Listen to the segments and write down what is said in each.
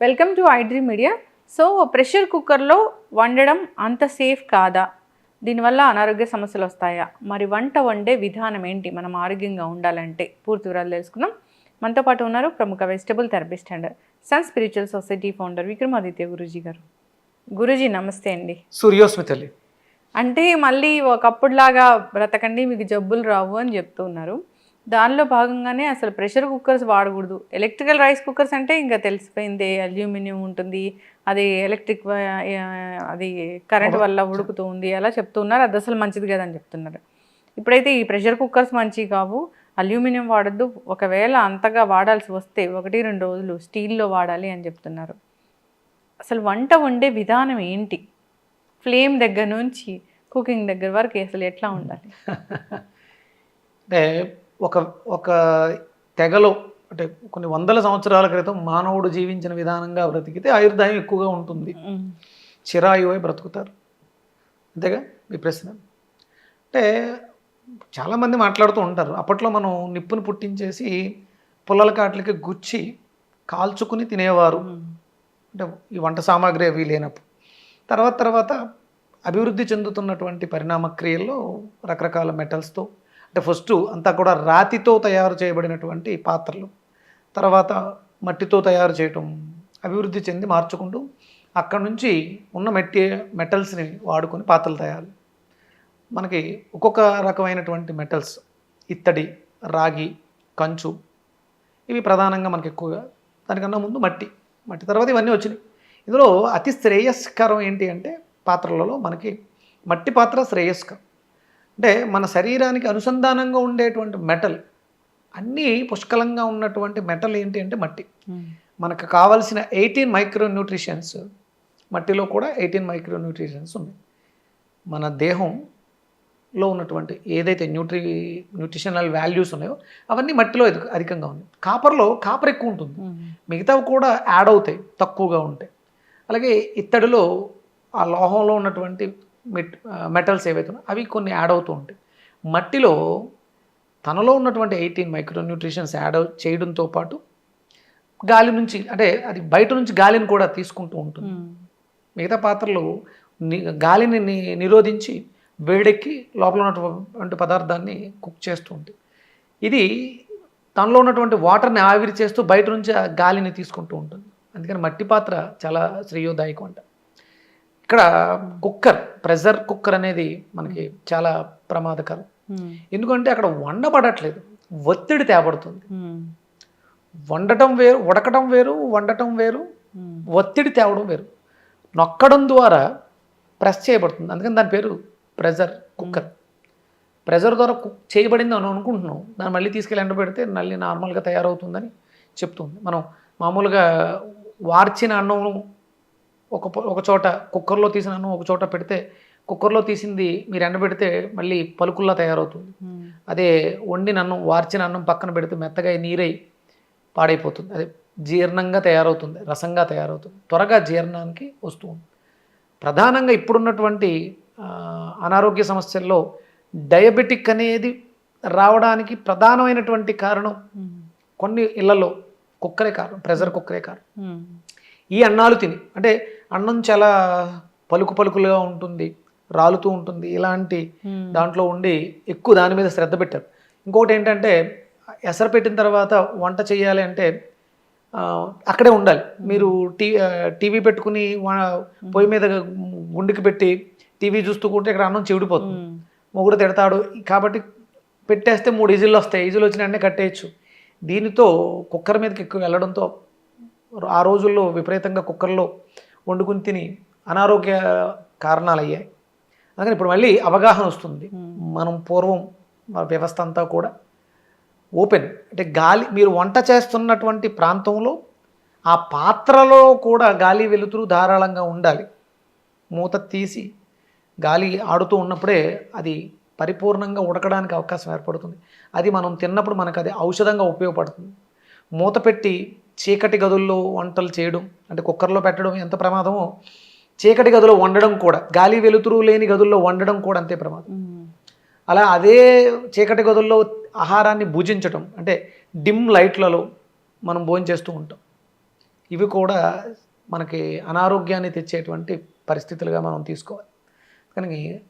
Welcome to iDream media so pressure కుక్కర్లో వండడం అంత సేఫ్ కాదా? దీనివల్ల అనారోగ్య సమస్యలు వస్తాయా? మరి వంట వండే విధానం ఏంటి? మనం ఆరోగ్యంగా ఉండాలంటే పూర్తి వివరాలు తెలుసుకుందాం. మనతో పాటు ఉన్నారు ప్రముఖ vegetable therapist and sun spiritual society founder Vikramaditya Guruji garu. Guruji నమస్తే అండి. సూర్యోస్మి తల్లి అంటే మళ్ళీ ఒకప్పుడులాగా బ్రతకండి మీకు జబ్బులు రావు అని చెప్తూ ఉన్నారు. దానిలో భాగంగానే అసలు ప్రెషర్ కుక్కర్స్ వాడకూడదు. ఎలక్ట్రికల్ రైస్ కుక్కర్స్ అంటే ఇంకా తెలిసిపోయింది అల్యూమినియం ఉంటుంది అది ఎలక్ట్రిక్ అది కరెంట్ వల్ల ఉడుకుతూ ఉంది అలా చెప్తున్నారు. అది అసలు మంచిది కదని చెప్తున్నారు. ఇప్పుడైతే ఈ ప్రెషర్ కుక్కర్స్ మంచివి కావు. అల్యూమినియం వాడద్దు. ఒకవేళ అంతగా వాడాల్సి వస్తే ఒకటి రెండు రోజులు స్టీల్లో వాడాలి అని చెప్తున్నారు. అసలు వంట వండే విధానం ఏంటి? ఫ్లేమ్ దగ్గర నుంచి కుకింగ్ దగ్గర వరకు అసలు ఎట్లా ఉండాలి? అంటే ఒక ఒక తెగలో అంటే కొన్ని వందల సంవత్సరాల క్రితం మానవుడు జీవించిన విధానంగా బ్రతికితే ఆయుర్దాయం ఎక్కువగా ఉంటుంది. చిరాయువై బ్రతుకుతారు. అంతేగా? మీ ప్రశ్న. అంటే చాలామంది మాట్లాడుతూ ఉంటారు. అప్పట్లో మనం నిప్పుని పుట్టించేసి పుల్లల కాట్లకి గుచ్చి కాల్చుకుని తినేవారు. అంటే ఈ వంట సామాగ్రి అవి లేనప్పుడు. తర్వాత తర్వాత అభివృద్ధి చెందుతున్నటువంటి పరిణామ క్రియల్లో రకరకాల మెటల్స్తో అంటే ఫస్ట్ అంతా కూడా రాతితో తయారు చేయబడినటువంటి పాత్రలు. తర్వాత మట్టితో తయారు చేయటం అభివృద్ధి చెంది మార్చుకుంటూ అక్కడ నుంచి ఉన్న మెట్టి మెటల్స్ని వాడుకొని పాత్రలు తయారు. మనకి ఒక్కొక్క రకమైనటువంటి మెటల్స్ ఇత్తడి రాగి కంచు ఇవి ప్రధానంగా మనకి ఎక్కువగా. దానికన్నా ముందు మట్టి మట్టి తర్వాత ఇవన్నీ వచ్చినాయి. ఇందులో అతి శ్రేయస్కరం ఏంటి అంటే పాత్రలలో మనకి మట్టి పాత్ర శ్రేయస్కరం. అంటే మన శరీరానికి అనుసంధానంగా ఉండేటువంటి మెటల్ అన్నీ పుష్కలంగా ఉన్నటువంటి మెటల్ ఏంటి అంటే మట్టి. మ్మ్. మనకు కావాల్సిన ఎయిటీన్ మైక్రో న్యూట్రిషన్స్ మట్టిలో కూడా ఎయిటీన్ మైక్రో న్యూట్రిషన్స్ ఉన్నాయి. మన దేహంలో ఉన్నటువంటి ఏదైతే న్యూట్రి న్యూట్రిషనల్ వాల్యూస్ ఉన్నాయో అవన్నీ మట్టిలో అధిక- అధికంగా ఉన్నాయి. కాపర్లో కాపర్ ఎక్కువ ఉంటుంది. మ్మ్. మిగతావి కూడా యాడ్ అవుతాయి తక్కువగా ఉంటాయి. అలాగే ఇత్తడిలో ఆ లోహంలో ఉన్నటువంటి మెటల్స్ ఏవైతే అవి కొన్ని యాడ్ అవుతూ ఉంటాయి. మట్టిలో తనలో ఉన్నటువంటి ఎయిటీన్ మైక్రో న్యూట్రిషన్స్ యాడ్ చేయడంతో పాటు గాలి నుంచి అంటే అది బయట నుంచి గాలిని కూడా తీసుకుంటూ ఉంటుంది. మిగతా పాత్రలు గాలిని నిరోధించి వేడెక్కి లోపల ఉన్నటువంటి పదార్థాన్ని కుక్ చేస్తూ ఉంటాయి. ఇది తనలో ఉన్నటువంటి వాటర్ని ఆవిరి చేస్తూ బయట నుంచి ఆ గాలిని తీసుకుంటూ ఉంటుంది. అందుకని మట్టి పాత్ర చాలా శ్రేయోదాయకం అంట. ఇక్కడ కుక్కర్ ప్రెషర్ కుక్కర్ అనేది మనకి చాలా ప్రమాదకరం. ఎందుకంటే అక్కడ వండబడట్లేదు. ఒత్తిడి తేబడుతుంది. వండటం వేరు ఉడకటం వేరు వండటం వేరు. ఒత్తిడి తేవడం వేరు. నొక్కడం ద్వారా ప్రెస్ చేయబడుతుంది. అందుకని దాని పేరు ప్రెజర్ కుక్కర్. ప్రెజర్ ద్వారా కుక్ చేయబడింది అని అనుకుంటున్నాం. దాన్ని మళ్ళీ తీసుకెళ్ళి ఎండబెడితే మళ్ళీ నార్మల్గా తయారవుతుందని చెప్తుంది. మనం మామూలుగా వార్చిన అన్నం ఒక ఒక చోట కుక్కర్లో తీసిన అన్నం ఒక చోట పెడితే కుక్కర్లో తీసింది మీరు ఎండబెడితే మళ్ళీ పలుకుల్లా తయారవుతుంది మ్మ్. అదే వండిన అన్నం వార్చిన అన్నం పక్కన పెడితే మెత్తగా నీరై పాడైపోతుంది అదే జీర్ణంగా తయారవుతుంది రసంగా తయారవుతుంది త్వరగా జీర్ణానికి వస్తుంది ప్రధానంగా ఇప్పుడున్నటువంటి అనారోగ్య సమస్యల్లో డయాబెటిక్ అనేది రావడానికి ప్రధానమైనటువంటి కారణం మ్మ్. కొన్ని ఇళ్ళలో కుక్కరే కారణం ప్రెషర్ కుక్కరే కారణం మ్మ్. ఈ అన్నాలు తిని అంటే అన్నం చాలా పలుకు పలుకులుగా ఉంటుంది రాలుతూ ఉంటుంది. ఇలాంటి. దాంట్లో ఉండి ఎక్కువ దాని మీద శ్రద్ధ పెట్టారు. ఇంకొకటి ఏంటంటే ఎసరు పెట్టిన తర్వాత వంట చేయాలి అంటే అక్కడే ఉండాలి. మీరు టీ టీవీ పెట్టుకుని పొయ్యి మీద గుండెకి పెట్టి టీవీ చూస్తూ ఇక్కడ అన్నం చెవిడిపోతుంది. మొగుడు తిడతాడు. కాబట్టి పెట్టేస్తే మూడు ఈజీలు వస్తాయి. ఈజీలు వచ్చిన వెంటనే కట్టేయచ్చు. దీనితో కుక్కర్ మీదకి ఎక్కువ వెళ్ళడంతో ఆ రోజుల్లో విపరీతంగా కుక్కర్లో వండుకుని తిని అనారోగ్య కారణాలు అయ్యాయి అందుకని ఇప్పుడు మళ్ళీ అవగాహన వస్తుంది. మనం పూర్వం మన వ్యవస్థ అంతా కూడా ఓపెన్. అంటే గాలి మీరు వంట చేస్తున్నటువంటి ప్రాంతంలో ఆ పాత్రలో కూడా గాలి వెలుతురు ధారాళంగా ఉండాలి. మూత తీసి గాలి ఆడుతూ ఉన్నప్పుడే అది పరిపూర్ణంగా ఉడకడానికి అవకాశం ఏర్పడుతుంది. అది మనం తిన్నప్పుడు మనకు అది ఔషధంగా ఉపయోగపడుతుంది. మూత పెట్టి చీకటి గదుల్లో వంటలు చేయడం అంటే కుక్కర్లో పెట్టడం ఎంత ప్రమాదమో చీకటి గదిలో వండడం కూడా గాలి వెలుతురు లేని గదుల్లో వండడం కూడా అంతే ప్రమాదం. అలా అదే చీకటి గదుల్లో ఆహారాన్ని భుజించటం అంటే డిమ్ లైట్లలో మనం భోజనం చేస్తూ ఉంటాం. ఇవి కూడా మనకి అనారోగ్యాన్ని తెచ్చేటువంటి పరిస్థితులుగా మనం తీసుకోవాలి. కానీ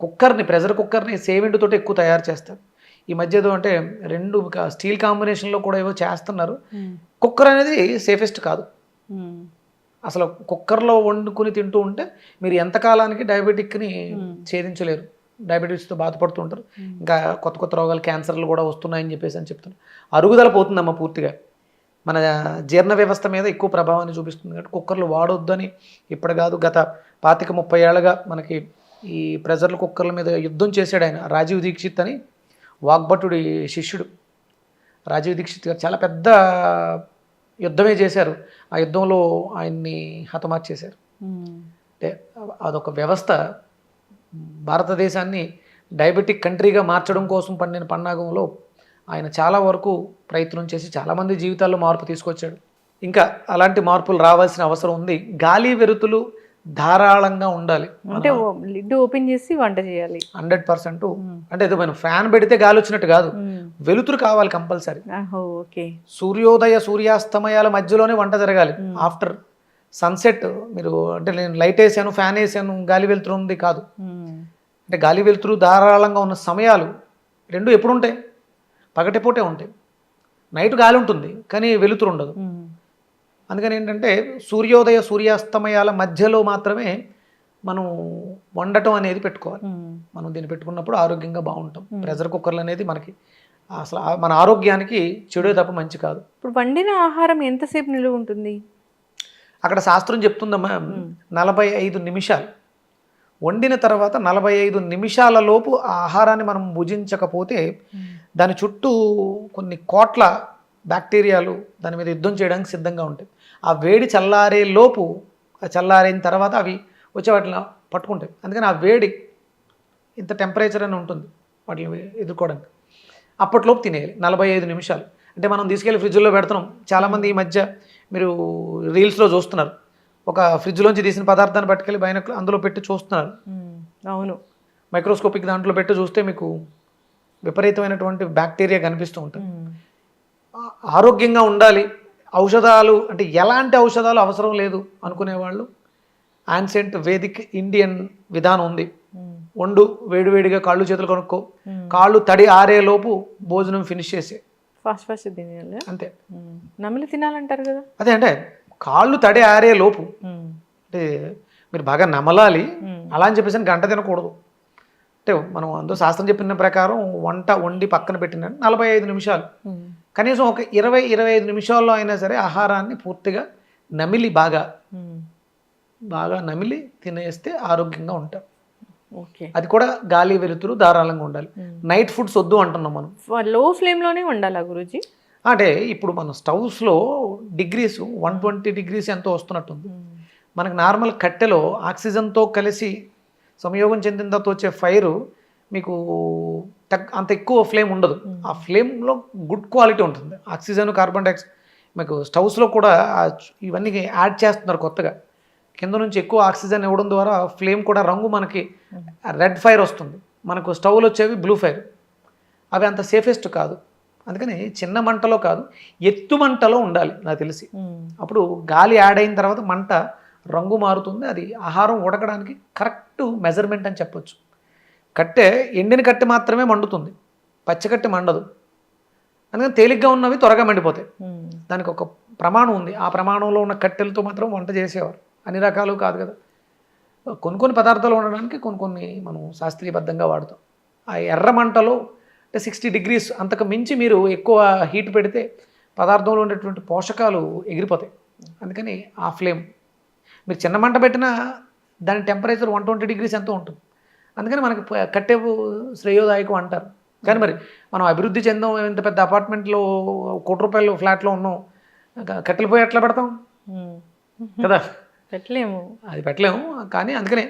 కుక్కర్ని ప్రెషర్ కుక్కర్ని సేవింటితో ఎక్కువ తయారు చేస్తారు. ఈ మధ్య ఏదో అంటే రెండు స్టీల్ కాంబినేషన్లో కూడా ఏవో చేస్తున్నారు. కుక్కర్ అనేది సేఫెస్ట్ కాదు. అసలు కుక్కర్లో వండుకుని తింటూ ఉంటే మీరు ఎంతకాలానికి డయాబెటిక్ని ఛేదించలేరు. డయాబెటీస్తో బాధపడుతూ ఉంటారు. ఇంకా కొత్త కొత్త రోగాలు క్యాన్సర్లు కూడా వస్తున్నాయని చెప్పేసి అని చెప్తున్నారు. అరుగుదల పోతుందమ్మా పూర్తిగా. మన జీర్ణ వ్యవస్థ మీద ఎక్కువ ప్రభావాన్ని చూపిస్తుంది కాబట్టి కుక్కర్లు వాడొద్దని ఇప్పుడు కాదు. గత పాతిక ముప్పై ఏళ్ళగా మనకి ఈ ప్రెజర్ల కుక్కర్ల మీద యుద్ధం చేశాడు ఆయన. రాజీవ్ దీక్షిత్ అని వాగ్భటుడి శిష్యుడు రాజీవ్ దీక్షిత్ గారు చాలా పెద్ద యుద్ధమే చేశారు. ఆ యుద్ధంలో ఆయన్ని హతమార్చేశారు. అంటే అదొక వ్యవస్థ. భారతదేశాన్ని డయాబెటిక్ కంట్రీగా మార్చడం కోసం పండిన పన్నాగంలో ఆయన చాలా వరకు ప్రయత్నం చేసి చాలామంది జీవితాల్లో మార్పు తీసుకొచ్చాడు. ఇంకా అలాంటి మార్పులు రావాల్సిన అవసరం ఉంది. గాలి వెరుతులు ధారాళంగా ఉండాలి. అంటే లిడ్ ఓపెన్ చేసి వంట చేయాలి. హండ్రెడ్ పర్సెంట్ అంటే మనం ఫ్యాన్ పెడితే గాలి వచ్చినట్టు కాదు. వెలుతురు కావాలి కంపల్సరీ. ఓకే. సూర్యోదయ సూర్యాస్తమయాల మధ్యలోనే వంట జరగాలి. ఆఫ్టర్ సన్సెట్ మీరు అంటే నేను లైట్ వేసాను ఫ్యాన్ వేసాను గాలి వెలుతురు ఉంది కాదు. అంటే గాలి వెలుతురు ధారాళంగా ఉన్న సమయాలు రెండు ఎప్పుడు ఉంటాయి పగటిపూటే ఉంటాయి. నైట్ గాలి ఉంటుంది కానీ వెలుతురు ఉండదు. అందుకని ఏంటంటే సూర్యోదయ సూర్యాస్తమయాల మధ్యలో మాత్రమే మనం వండటం అనేది పెట్టుకోవాలి. మనం దీన్ని పెట్టుకున్నప్పుడు ఆరోగ్యంగా బాగుంటాం. ప్రెషర్ కుక్కర్లు అనేది మనకి అసలు మన ఆరోగ్యానికి చెడు తప్ప మంచి కాదు. ఇప్పుడు వండిన ఆహారం ఎంతసేపు నిలువ ఉంటుంది? అక్కడ శాస్త్రం చెప్తుందమ్మా నలభై ఐదు నిమిషాలు. వండిన తర్వాత నలభై ఐదు నిమిషాల లోపు ఆ ఆహారాన్ని మనం భుజించకపోతే దాని చుట్టూ కొన్ని కోట్ల బ్యాక్టీరియాలు దాని మీద యుద్ధం చేయడానికి సిద్ధంగా ఉంటాయి. ఆ వేడి చల్లారే లోపు ఆ చల్లారిన తర్వాత అవి వచ్చే వాటిని పట్టుకుంటాయి. అందుకని ఆ వేడి ఇంత టెంపరేచర్ అని ఉంటుంది వాటిని ఎదుర్కోవడానికి. అప్పట్లోపు తినేయాలి నలభై ఐదు నిమిషాలు. అంటే మనం తీసుకెళ్ళి ఫ్రిడ్జ్లో పెడుతున్నాం. చాలామంది ఈ మధ్య మీరు రీల్స్లో చూస్తున్నారు. ఒక ఫ్రిడ్జ్లోంచి తీసిన పదార్థాన్ని పట్టుకెళ్ళి బయన అందులో పెట్టి చూస్తున్నారు. అవును. మైక్రోస్కోపిక్ దాంట్లో పెట్టి చూస్తే మీకు విపరీతమైనటువంటి బ్యాక్టీరియా కనిపిస్తూ ఉంటుంది. ఆరోగ్యంగా ఉండాలి. ఔషధాలు అంటే ఎలాంటి ఔషధాలు అవసరం లేదు అనుకునేవాళ్ళు. యాన్సెంట్ వేదిక్ ఇండియన్ విధానం ఉంది. వండు వేడివేడిగా కాళ్ళు చేతులు కొనుక్కో. కాళ్ళు తడి ఆరే లోపు భోజనం ఫినిష్ చేసే. ఫాస్ట్ ఫాస్ట్ తినేయాలి. అంతే. నమిలి తినాలంటారు కదా? అదే అంటే కాళ్ళు తడి ఆరే లోపు అంటే మీరు బాగా నమలాలి. అలా అని చెప్పేసి గంట తినకూడదు. అంటే మనం అందులో శాస్త్రం చెప్పిన ప్రకారం వంట వండి పక్కన పెట్టిన నలభై ఐదు నిమిషాలు. కనీసం ఒక ఇరవై ఇరవై ఐదు నిమిషాల్లో అయినా సరే ఆహారాన్ని పూర్తిగా నమిలి బాగా బాగా నమిలి తినేస్తే ఆరోగ్యంగా ఉంటాం. ఓకే అది కూడా గాలి వెలుతురు ధారాళంగా ఉండాలి. నైట్ ఫుడ్స్ వద్దు అంటున్నాం మనం. లో ఫ్లేమ్లోనే వండాలా గురుజీ? అంటే ఇప్పుడు మన స్టవ్స్లో డిగ్రీస్ వన్ ట్వంటీ డిగ్రీస్ ఎంతో వస్తున్నట్టుంది. మనకు నార్మల్ కట్టెలో ఆక్సిజన్తో కలిసి సంయోగం చెందిన తర్వాత వచ్చే ఫైర్ మీకు తక్ అంత ఎక్కువ ఫ్లేమ్ ఉండదు. ఆ ఫ్లేమ్లో గుడ్ క్వాలిటీ ఉంటుంది. ఆక్సిజన్ కార్బన్ డైఆక్సైడ్ మీకు స్టవ్స్లో కూడా ఇవన్నీ యాడ్ చేస్తున్నారు కొత్తగా. కింద నుంచి ఎక్కువ ఆక్సిజన్ ఇవ్వడం ద్వారా ఫ్లేమ్ కూడా రంగు మనకి రెడ్ ఫైర్ వస్తుంది. మనకు స్టవ్లు వచ్చేవి బ్లూ ఫైర్. అవి అంత సేఫెస్ట్ కాదు. అందుకని చిన్న మంటలో కాదు ఎత్తు మంటలో ఉండాలి నాకు తెలిసి. అప్పుడు గాలి యాడ్ అయిన తర్వాత మంట రంగు మారుతుంది. అది ఆహారం ఉడకడానికి కరెక్ట్ మెజర్మెంట్ అని చెప్పొచ్చు. కట్టె ఎండిన కట్టె మాత్రమే మండుతుంది. పచ్చి కట్టె మండదు. అందుకని తేలిగ్గా ఉన్నవి త్వరగా మండిపోతాయి. దానికి ఒక ప్రమాణం ఉంది. ఆ ప్రమాణంలో ఉన్న కట్టెలతో మాత్రం వంట చేసేవారు. అన్ని రకాలు కాదు కదా. కొన్ని కొన్ని పదార్థాలు ఉండడానికి కొన్ని కొన్ని మనం శాస్త్రీయబద్ధంగా వాడతాం. ఆ ఎర్ర మంటలో అంటే సిక్స్టీ డిగ్రీస్ అంతకు మించి మీరు ఎక్కువ హీట్ పెడితే పదార్థంలో ఉండేటువంటి పోషకాలు ఎగిరిపోతాయి. అందుకని ఆ ఫ్లేమ్. మీరు చిన్న మంట పెట్టినా దాని టెంపరేచర్ వన్ ట్వంటీ డిగ్రీస్ ఎంతో ఉంటుంది. అందుకని మనకి కట్టెవు శ్రేయోదాయకం అంటారు. కానీ మరి మనం అభివృద్ధి చెందాం ఇంత పెద్ద అపార్ట్మెంట్లో కోటి రూపాయలు ఫ్లాట్లో ఉన్నాం కట్టెలు పోయి ఎట్లా పెడతాం? కదా? పెట్టలేము. అది పెట్టలేము. కానీ అందుకనే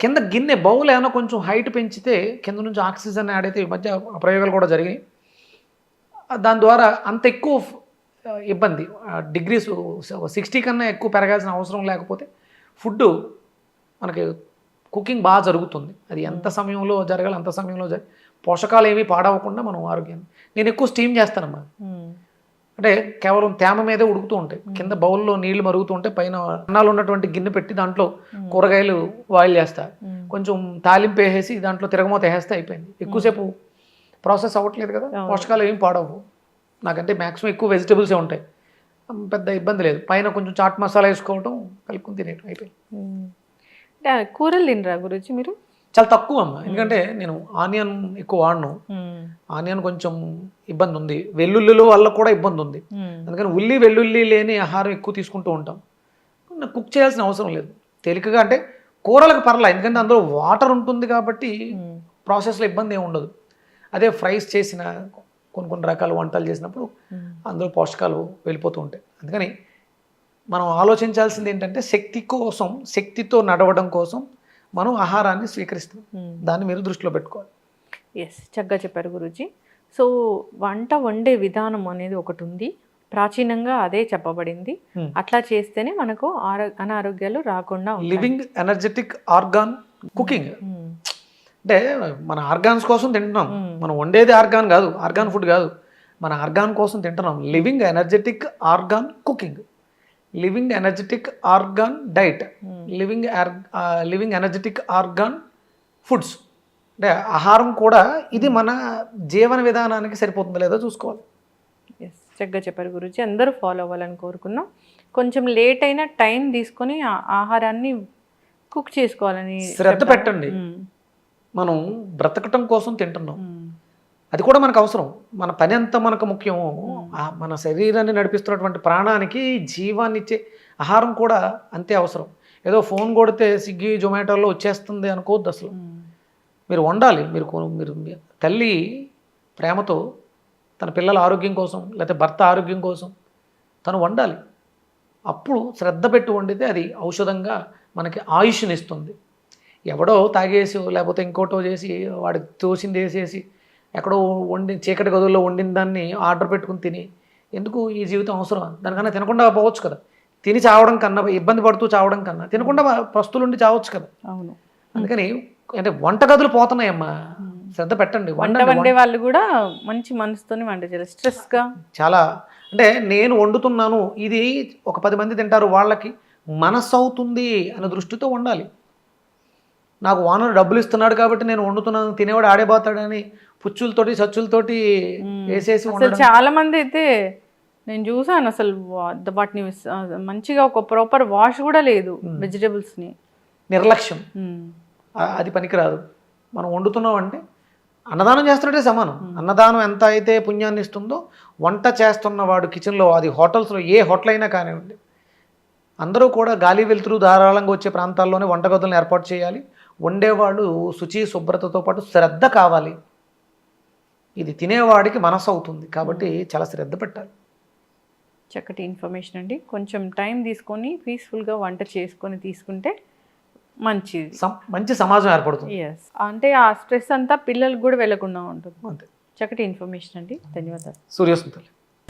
కింద గిన్నె బౌల్ ఏమైనా కొంచెం హైట్ పెంచితే కింద నుంచి ఆక్సిజన్ యాడ్ అయితే ఈ మధ్య ప్రయోగాలు కూడా జరిగాయి దాని ద్వారా అంత ఎక్కువ ఇబ్బంది. డిగ్రీస్ సిక్స్టీ కన్నా ఎక్కువ పెరగాల్సిన అవసరం లేకపోతే ఫుడ్ మనకి కుకింగ్ బాగా జరుగుతుంది. అది ఎంత సమయంలో జరగాలి అంత సమయంలో జరగాలి. పోషకాలు ఏమీ పాడవకుండా మనం ఆరోగ్యాన్ని నేను ఎక్కువ స్టీమ్ చేస్తానమ్మా. అంటే కేవలం తేమ మీదే ఉడుకుతూ ఉంటాయి. కింద బౌల్లో నీళ్ళు మరుగుతూ ఉంటే పైన అన్నాలు ఉన్నటువంటి గిన్నె పెట్టి దాంట్లో కూరగాయలు బాయిల్ చేస్తా. కొంచెం తాలింపు వేసేసి దాంట్లో తిరగమూత వేస్తే అయిపోయింది. ఎక్కువసేపు ప్రాసెస్ అవ్వట్లేదు కదా. పోషకాలు ఏం పాడవు. నాకంటే మ్యాక్సిమం ఎక్కువ వెజిటబుల్సే ఉంటాయి. పెద్ద ఇబ్బంది లేదు. పైన కొంచెం చాట్ మసాలా వేసుకోవటం కలుపుకుని తినేయటం అయిపోయింది. కూరలు తినరా గురించి మీరు? చాలా తక్కువ అమ్మ ఎందుకంటే నేను ఆనియన్ ఎక్కువ వాడను. ఆనియన్ కొంచెం ఇబ్బంది ఉంది వెల్లుల్లిల వల్ల కూడా ఇబ్బంది ఉంది. అందుకని ఉల్లి వెల్లుల్లి లేని ఆహారం ఎక్కువ తీసుకుంటూ ఉంటాం. నాకు కుక్ చేయాల్సిన అవసరం లేదు. తేలికగా అంటే కూరలకు పర్లా ఎందుకంటే అందులో వాటర్ ఉంటుంది కాబట్టి. ప్రాసెస్లో ఇబ్బంది ఏమి ఉండదు. అదే ఫ్రైస్ చేసిన కొన్ని కొన్ని రకాల వంటలు చేసినప్పుడు. అందులో పోషకాలు వెళ్ళిపోతూ ఉంటాయి. అందుకని మనం ఆలోచించాల్సింది ఏంటంటే శక్తి కోసం శక్తితో నడవడం కోసం మనం ఆహారాన్ని స్వీకరిస్తాం. మ్మ్. దాన్ని మీరు దృష్టిలో పెట్టుకోవాలి. ఎస్ చక్కగా చెప్పారు గురుజీ. సో వంట వండే విధానం అనేది ఒకటి ఉంది. ప్రాచీనంగా అదే చెప్పబడింది. Hmm. అట్లా చేస్తేనే మనకు అనారోగ్యాలు రాకుండా. Living energetic organ cooking Hmm. అంటే మన ఆర్గాన్స్ కోసం తింటున్నాం. Hmm. మనం వండేది ఆర్గాన్ కాదు ఆర్గాన్ ఫుడ్ కాదు. మన ఆర్గాన్ కోసం తింటున్నాం. Living energetic organ cooking living energetic organ diet Hmm. Living living energetic organ foods అంటే ఆహారం కూడా ఇది మన జీవన విధానానికి సరిపోతుందో లేదో చూసుకోవాలి ఎస్ చక్కగా చెప్పారు గురుజీ అందరూ ఫాలో అవ్వాలని కోరుకున్నాం కొంచెం లేట్ అయినా టైం తీసుకొని ఆహారాన్ని కుక్ చేసుకోవాలని శ్రద్ధ. పెట్టండి మ్మ్. మనం బ్రతకటం కోసం తింటున్నాం. అది కూడా మనకు అవసరం. మన పని ఎంత మనకు ముఖ్యమో మన శరీరాన్ని నడిపిస్తున్నటువంటి ప్రాణానికి జీవాన్ని ఇచ్చే ఆహారం కూడా అంతే అవసరం. ఏదో ఫోన్ కొడితే స్విగ్గీ జొమాటోలో వచ్చేస్తుంది అనుకోవద్దు అసలు. మీరు వండాలి. మీరు మీరు తల్లి ప్రేమతో తన పిల్లల ఆరోగ్యం కోసం లేకపోతే భర్త ఆరోగ్యం కోసం తను వండాలి. అప్పుడు శ్రద్ధ పెట్టి వండితే అది ఔషధంగా మనకి ఆయుష్ని ఇస్తుంది. ఎవడో తాగేసి లేకపోతే ఇంకోటో చేసి వాడికి తోసింది వేసేసి ఎక్కడో వండి చీకటి గదుల్లో వండిన దాన్ని ఆర్డర్ పెట్టుకుని తిని ఎందుకు ఈ జీవితం అవసరం దానికన్నా తినకుండా పోవచ్చు కదా. తిని చావడం కన్నా ఇబ్బంది పడుతూ చావడం కన్నా తినకుండా పస్తులుండి చావచ్చు కదా. అవును. అందుకని అంటే వంటగదులు పోతున్నాయమ్మా. శ్రద్ధ పెట్టండి వంట వండే వాళ్ళు కూడా మంచి మనసుతోని వంట చేయాలి స్ట్రెస్గా చాలా. అంటే నేను వండుతున్నాను ఇది ఒక పది మంది తింటారు వాళ్ళకి మనస్సు అవుతుంది అనే దృష్టితో వండాలి. నాకు ఓనర్ డబ్బులు ఇస్తున్నాడు కాబట్టి నేను వండుతున్నాను తినేవాడు ఆడేపోతాడని పుచ్చులతోటి సచ్చులతోటి వేసేసి చాలా మంది అయితే నేను చూసాను అసలు వాటిని మంచిగా ఒక ప్రాపర్ వాష్ కూడా లేదు వెజిటేబుల్స్ని నిర్లక్ష్యం. అది పనికిరాదు. మనం వండుతున్నాం అంటే అన్నదానం చేస్తున్నట్టే సమానం. అన్నదానం ఎంత అయితే పుణ్యాన్ని ఇస్తుందో వంట చేస్తున్న వాడు కిచెన్లో అది హోటల్స్లో ఏ హోటల్ అయినా కానివ్వండి అందరూ కూడా గాలి వెలుతురు ధారాళంగా వచ్చే ప్రాంతాల్లోనే వంటగదులను ఏర్పాటు చేయాలి. వండేవాళ్ళు శుచి శుభ్రతతో పాటు శ్రద్ధ కావాలి. ఇది తినేవాడికి మనసు అవుతుంది కాబట్టి చాలా శ్రద్ధ పెట్టాలి. చక్కటి ఇన్ఫర్మేషన్ అండి. కొంచెం టైం తీసుకొని పీస్ఫుల్గా వంట చేసుకొని తీసుకుంటే మంచిది. మంచి సమాజం ఏర్పడుతుంది. ఎస్ అంటే ఆ స్ట్రెస్ అంతా పిల్లలకు కూడా వెళ్ళకుండా ఉంటుంది. చక్కటి ఇన్ఫర్మేషన్ అండి. ధన్యవాదాలు. సూర్యోస్మితలు